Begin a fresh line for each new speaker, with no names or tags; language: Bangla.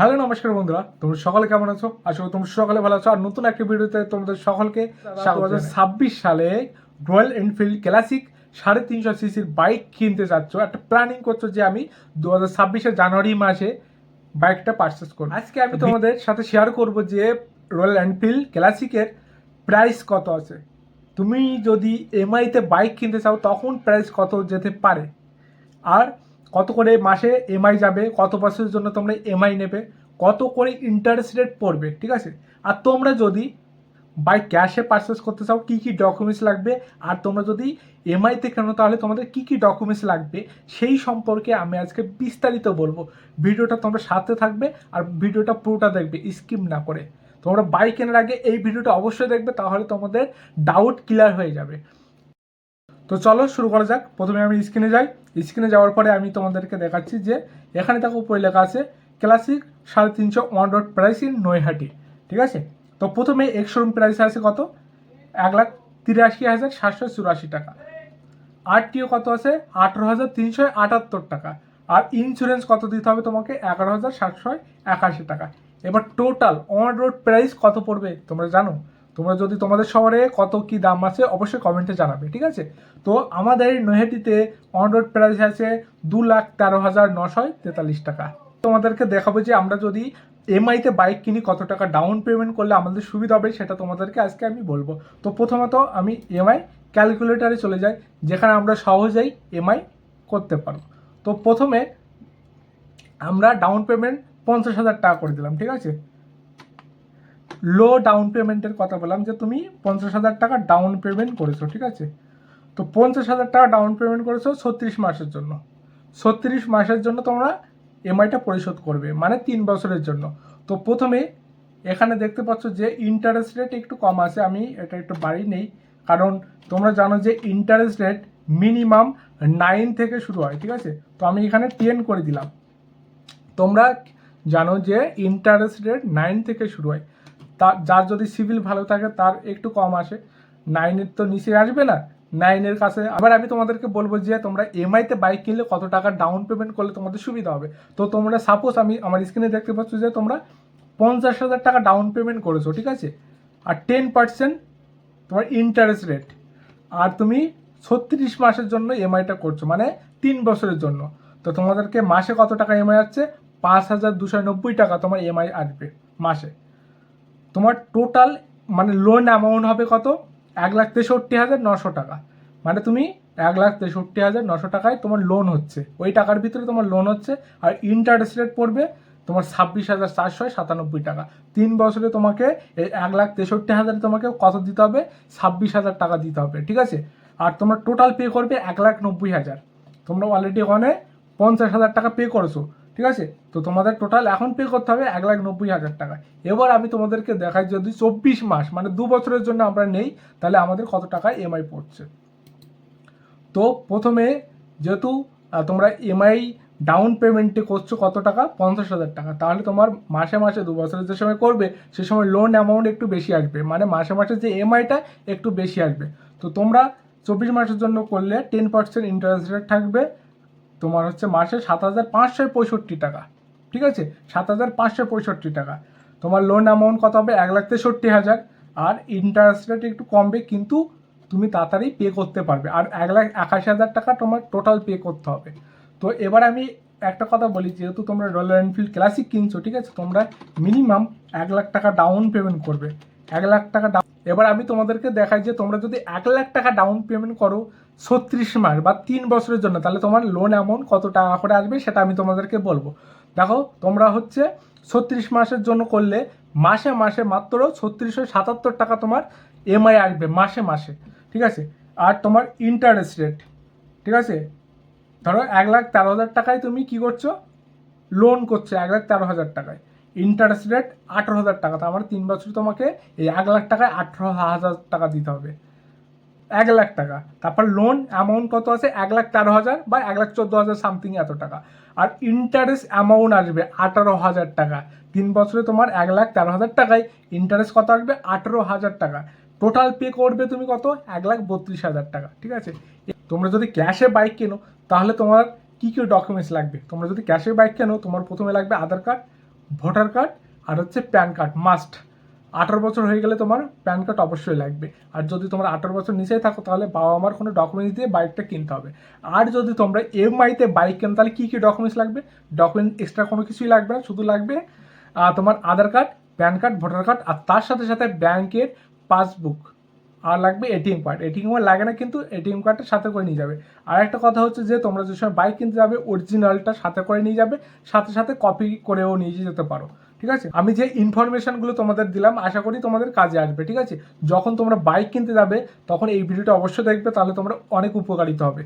হ্যালো নমস্কার বন্ধুরা। তোমরা সকালে কেমন আছো? করি তোমরা সকালে ভালো আছো। আর নতুন একটা ভিডিওতে তোমাদের সকলকে দু হাজার ছাব্বিশ সালে রয়্যাল এনফিল্ড ক্লাসিক সাড়ে তিনশো সিসির বাইক কিনতে চাচ্ছ একটা প্ল্যানিং করছ যে আমি দু হাজার ছাব্বিশে জানুয়ারি মাসে বাইকটা পারচেস করব। আজকে আমি তোমাদের সাথে শেয়ার করব যে রয়্যাল এনফিল্ড ক্লাসিকের প্রাইস কত আছে। তুমি যদি এমআইতে বাইক কিনতে চাও তখন প্রাইস কত যেতে পারে? আর কত করে মাসে এমআই যাবে, কত বছরের জন্য তোমরা এমআই নেবে, কত করে ইন্টারেস্ট রেট পড়বে, ঠিক আছে? আর তোমরা যদি বাই ক্যাশে পারচেস করতে চাও, কী কী ডকুমেন্টস লাগবে, আর তোমরা যদি এমআইতে কেনো, তাহলে তোমাদের কী কী ডকুমেন্টস লাগবে, সেই সম্পর্কে আমি আজকে বিস্তারিত বলব। ভিডিওটা তোমরা সাথে থাকবে, আর ভিডিওটা পুরোটা দেখবে স্কিম না করে। তোমরা বাইক কেনার আগে এই ভিডিওটা অবশ্যই দেখবে, তাহলে তোমাদের ডাউট ক্লিয়ার হয়ে যাবে। তো চলো, শুরু করা যাক। প্রথমে আমি স্ক্রিনে যাই। স্ক্রিনে যাওয়ার পরে আমি তোমাদেরকে দেখাচ্ছি যে এখানে দেখো উপরে লেখা আছে ক্লাসিক সাড়ে তিনশো on road price in Naihati. ঠিক আছে? তো প্রথমে এক্সোরুম প্রাইস আছে কত? এক লাখ তিরাশি হাজার সাতশো চুরাশি টাকা। আরটিও কত আছে? আঠেরো হাজার তিনশো আটাত্তর টাকা। আর ইন্স্যুরেন্স কত দিতে হবে তোমাকে? এগারো হাজার সাতশো একাশি টাকা। এবার টোটাল অন রোড প্রাইস কত পড়বে তোমরা জানো? তোমরা যদি তোমাদের শহরে কত কি দাম আছে, অবশ্যই কমেন্টে জানাবে, ঠিক আছে? তো আমাদের নৈহাটিতে অন রোড প্রাইস আছে দু লাখ তেরো হাজার নশো তেতাল্লিশ টাকা। তোমাদেরকে দেখাবো যে আমরা যদি এমআইতে বাইক কিনি, কত টাকা ডাউন পেমেন্ট করলে আমাদের সুবিধা হবে, সেটা তোমাদেরকে আজকে আমি বলব। তো প্রথমত আমি এমআই ক্যালকুলেটারে চলে যাই, যেখানে আমরা সহজেই এমআই করতে পারব। তো প্রথমে আমরা ডাউন পেমেন্ট পঞ্চাশ হাজার টাকা করে দিলাম, ঠিক আছে? লো ডাউন পেমেন্টের কথা বললাম যে তুমি পঞ্চাশ হাজার টাকা ডাউন পেমেন্ট করেছ, ঠিক আছে? তো পঞ্চাশ হাজার টাকা ডাউন পেমেন্ট করেছ ছত্রিশ মাসের জন্য। ছত্রিশ মাসের জন্য তোমরা এমআইটা পরিশোধ করবে মানে তিন বছরের জন্য। তো প্রথমে এখানে দেখতে পাচ্ছ যে ইন্টারেস্ট রেট একটু কম আছে, আমি এটা একটু বাড়ি নেই। কারণ তোমরা জানো যে ইন্টারেস্ট রেট মিনিমাম নাইন থেকে শুরু হয়, ঠিক আছে? তো আমি এখানে টেন করে দিলাম। তোমরা জানো যে ইন্টারেস্ট রেট নাইন থেকে শুরু হয়। তার যার যদি সিভিল ভালো থাকে তার একটু কম আসে। নাইনের তো নিচে আসবে না। নাইনের কাছে আবার আমি তোমাদেরকে বলব যে, তোমরা এমআইতে বাইক কিনলে কত টাকা ডাউন পেমেন্ট করলে তোমাদের সুবিধা হবে। তো তোমরা সাপোজ আমি আমার স্ক্রিনে দেখতে পাচ্ছ যে, তোমরা পঞ্চাশ হাজার টাকা ডাউন পেমেন্ট করেছ, ঠিক আছে? আর টেন পার্সেন্ট তোমার ইন্টারেস্ট রেট আর তুমি ছত্রিশ মাসের জন্য এমআইটা করছ মানে তিন বছরের জন্য। তো তোমাদেরকে মাসে কত টাকা এমআই আসছে? পাঁচ হাজার দুশো নব্বই টাকা তোমার এমআই আসবে, মাসে। তোমার টোটাল মানে লোন অ্যামাউন্ট হবে কত? এক লাখ তেষট্টি হাজার নশো টাকা। মানে তুমি এক লাখ তেষট্টি হাজার নশো টাকায় তোমার লোন হচ্ছে। ওই টাকার ভিতরে তোমার লোন হচ্ছে আর ইন্টারেস্ট রেট পড়বে তোমার ছাব্বিশ হাজার চারশো সাতানব্বই টাকা। তিন বছরে তোমাকে এই এক লাখ তেষট্টি হাজার তোমাকে কত দিতে হবে? ছাব্বিশ হাজার টাকা দিতে হবে, ঠিক আছে? আর তোমরা টোটাল পে করবে এক লাখ নব্বই হাজার। তোমরা অলরেডি ওখানে পঞ্চাশ হাজার টাকা পে করেছ। ঠিক আছে? তো তোমাদের টোটাল এখন পে করতে হবে এক লাখ নব্বই হাজার টাকা। এবার আমি তোমাদেরকে দেখাই যদি চব্বিশ মাস মানে দু বছরের জন্য আমরা নেই, তাহলে আমাদের কত টাকা এমআই পড়ছে? তো প্রথমে যেহেতু তোমরা এমআই ডাউন পেমেন্টে করছ কত টাকা? পঞ্চাশ হাজার টাকা। তাহলে তোমার মাসে মাসে দু বছরের যে সময় করবে, সে সময় লোন অ্যামাউন্ট একটু বেশি আসবে। মানে মাসে মাসে যে এমআইটা একটু বেশি আসবে। তো তোমরা চব্বিশ মাসের জন্য করলে টেন পার্সেন্ট ইন্টারেস্ট রেট থাকবে। তোমার হচ্ছে মাসে সাত হাজার পাঁচশো পঁয়ষট্টি টাকা, ঠিক আছে? সাত হাজার পাঁচশো পঁয়ষট্টি টাকা। তোমার লোন অ্যামাউন্ট কত হবে? এক লাখ তেষট্টি হাজার। আর ইন্টারেস্ট রেট একটু কমবে, কিন্তু তুমি তাড়াতাড়ি পে করতে পারবে। আর এক লাখ একাশি হাজার টাকা তোমার টোটাল পে করতে হবে। তো এবার আমি একটা কথা বলি, যেহেতু তোমরা রয়্যাল এনফিল্ড ক্লাসিক কিনছো, ঠিক আছে? তোমরা মিনিমাম এক লাখ টাকা ডাউন পেমেন্ট করবে। এক লাখ টাকা ডাউন এবার আমি তোমাদেরকে দেখাই যে তোমরা যদি এক লাখ টাকা ডাউন পেমেন্ট করো ছত্রিশ মাস বা তিন বছরের জন্য, তাহলে তোমার লোন অ্যামাউন্ট কত টাকা করে আসবে সেটা আমি তোমাদেরকে বলব। দেখো, তোমরা হচ্ছে ছত্রিশ মাসের জন্য করলে মাসে মাসে মাত্র ছত্রিশশো সাতাত্তর টাকা তোমার এমআই আসবে মাসে মাসে, ঠিক আছে? আর তোমার ইন্টারেস্ট রেট ঠিক আছে? ধরো এক লাখ তেরো হাজার টাকায় তুমি কি করছ? লোন করছ এক লাখ তেরো হাজার টাকায়। ইন্টারেস্ট রেট আঠেরো হাজার টাকা। তার মানে তিন বছর তোমাকে এই এক লাখ টাকায় আঠেরো হাজার টাকা দিতে হবে। এক লাখ টাকা। তারপর লোন অ্যামাউন্ট কত আছে? এক লাখ তেরো হাজার বা এক লাখ চোদ্দ হাজার সামথিং এত টাকা। আর ইন্টারেস্ট অ্যামাউন্ট আসবে আঠারো হাজার টাকা। তিন বছরে তোমার এক লাখ তেরো হাজার টাকায় ইন্টারেস্ট কত আসবে? আঠেরো হাজার টাকা। টোটাল পে করবে তুমি কত? এক লাখ বত্রিশ হাজার টাকা। ঠিক আছে? তোমরা যদি ক্যাশে বাইক কেনো, তাহলে তোমার কী কী ডকুমেন্টস লাগবে? তোমরা যদি ক্যাশে বাইক কেনো, তোমার প্রথমে লাগবে আধার কার্ড ভোটার কার্ড আর হচ্ছে প্যান কার্ড মাস্ট আঠারো বছর হয়ে গেলে তোমার প্যান কার্ড অবশ্যই লাগবে। আর যদি তোমার আঠারো বছর নিচেই থাকো, তাহলে বাবা মার কোনো ডকুমেন্টস দিয়ে বাইকটা কিনতে হবে। আর যদি তোমরা এমআইতে বাইক কেন, তাহলে কী কী ডকুমেন্টস লাগবে? ডকুমেন্ট এক্সট্রা কোনো কিছুই লাগবে না, শুধু লাগবে তোমার Aadhaar card, PAN card, voter card আর তার সাথে সাথে ব্যাংকের পাসবুক। আর লাগবে এটিএম কার্ড এটিএম কার্ড লাগে না কিন্তু এটিএম কার্ডটা সাথে করে নিয়ে যাবে। আর একটা কথা হচ্ছে যে, তোমরা যে সময় বাইক কিনতে যাবে অরিজিনালটা সাথে করে নিয়ে যাবে, সাথে সাথে কপি করেও নিয়ে যেতে পারো। ঠিক আছে? আমি যে ইনফরমেশনগুলো তোমাদের দিলাম, আশা করি তোমাদের কাজে আসবে। ঠিক আছে? যখন তোমরা বাইক কিনতে যাবে, তখন এই ভিডিওটা অবশ্যই দেখবে, তাহলে তোমরা অনেক উপকারিত হবে।